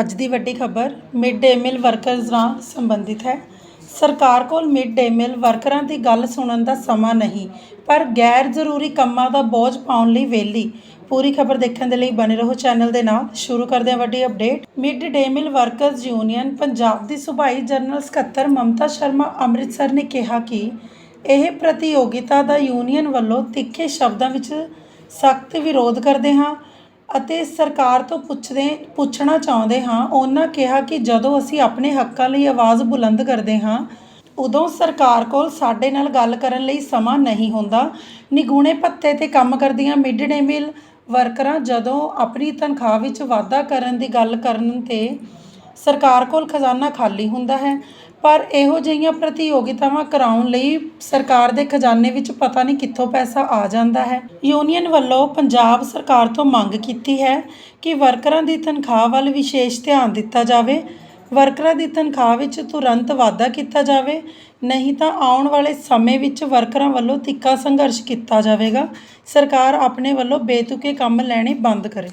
ਅੱਜ ਦੀ ਵੱਡੀ ਖਬਰ ਮਿਡ ਡੇ ਮੀਲ ਵਰਕਰਜ਼ ਨਾਲ ਸੰਬੰਧਿਤ ਹੈ। ਸਰਕਾਰ ਕੋਲ ਮਿਡ ਡੇ ਮੀਲ ਵਰਕਰਾਂ ਦੀ ਗੱਲ ਸੁਣਨ ਦਾ ਸਮਾਂ ਨਹੀਂ, ਪਰ ਗੈਰ ਜ਼ਰੂਰੀ ਕੰਮਾਂ ਦਾ ਬੋਝ ਪਾਉਣ ਲਈ ਵੇਲੀ ਪੂਰੀ ਖਬਰ ਦੇਖਣ ਦੇ ਲਈ ਬਨੇ ਰਹੋ ਚੈਨਲ ਦੇ ਨਾਲ। ਸ਼ੁਰੂ ਕਰਦੇ ਹਾਂ ਵੱਡੀ update mid day meal workers union Punjab ਦੀ ਸੁਭਾਈ ਜਨਰਲ ਸਕੱਤਰ ਮਮਤਾ ਸ਼ਰਮਾ ਅੰਮ੍ਰਿਤਸਰ ਨੇ ਕਿਹਾ ਕਿ ਇਹ ਪ੍ਰਤੀਯੋਗਿਤਾ ਦਾ ਯੂਨੀਅਨ ਵੱਲੋਂ ਤਿੱਖੇ ਸ਼ਬਦਾਂ ਵਿੱਚ ਸਖਤ ਵਿਰੋਧ ਕਰਦੇ ਹਾਂ। ਅਤੇ ਸਰਕਾਰ ਤੋਂ ਪੁੱਛਦੇ, ਪੁੱਛਣਾ ਚਾਹੁੰਦੇ ਹਾਂ। ਉਹਨਾਂ ਕਿਹਾ ਕਿ ਜਦੋਂ ਅਸੀਂ ਆਪਣੇ ਹੱਕਾਂ ਲਈ ਆਵਾਜ਼ ਬੁਲੰਦ ਕਰਦੇ ਹਾਂ, ਉਦੋਂ ਸਰਕਾਰ ਕੋਲ ਸਾਡੇ ਨਾਲ ਗੱਲ ਕਰਨ ਲਈ ਸਮਾਂ ਨਹੀਂ ਹੁੰਦਾ। ਨਿਗੂਣੇ ਭੱਤੇ ਤੇ ਕੰਮ ਕਰਦੀਆਂ ਮਿਡ ਡੇ ਮੀਲ ਵਰਕਰਾਂ ਜਦੋਂ ਆਪਣੀ ਤਨਖਾਹ ਵਿੱਚ ਵਾਧਾ ਕਰਨ ਦੀ ਗੱਲ ਕਰਨ ਤੇ ਸਰਕਾਰ ਕੋਲ ਖਜ਼ਾਨਾ ਖਾਲੀ ਹੁੰਦਾ ਹੈ, ਪਰ ਇਹੋ ਜਿਹੀਆਂ ਪ੍ਰਤੀਯੋਗਿਤਾਵਾਂ ਕਰਾਉਣ ਲਈ ਸਰਕਾਰ ਦੇ ਖਜ਼ਾਨੇ ਵਿੱਚ ਪਤਾ ਨਹੀਂ ਕਿੱਥੋਂ ਪੈਸਾ ਆ ਜਾਂਦਾ ਹੈ। ਯੂਨੀਅਨ ਵੱਲੋਂ ਪੰਜਾਬ ਸਰਕਾਰ ਤੋਂ ਮੰਗ ਕੀਤੀ ਹੈ ਕਿ ਵਰਕਰਾਂ ਦੀ ਤਨਖਾਹ ਵੱਲ ਵਿਸ਼ੇਸ਼ ਧਿਆਨ ਦਿੱਤਾ ਜਾਵੇ। ਵਰਕਰਾਂ ਦੀ ਤਨਖਾਹ ਵਿੱਚ ਤੁਰੰਤ ਵਾਧਾ ਕੀਤਾ ਜਾਵੇ, ਨਹੀਂ ਤਾਂ ਆਉਣ ਵਾਲੇ ਸਮੇਂ ਵਿੱਚ ਵਰਕਰਾਂ ਵੱਲੋਂ ਤਿੱਖਾ ਸੰਘਰਸ਼ ਕੀਤਾ ਜਾਵੇਗਾ। ਸਰਕਾਰ ਆਪਣੇ ਵੱਲੋਂ ਬੇਤੁਕੇ ਕੰਮ ਲੈਣੇ ਬੰਦ ਕਰੇ।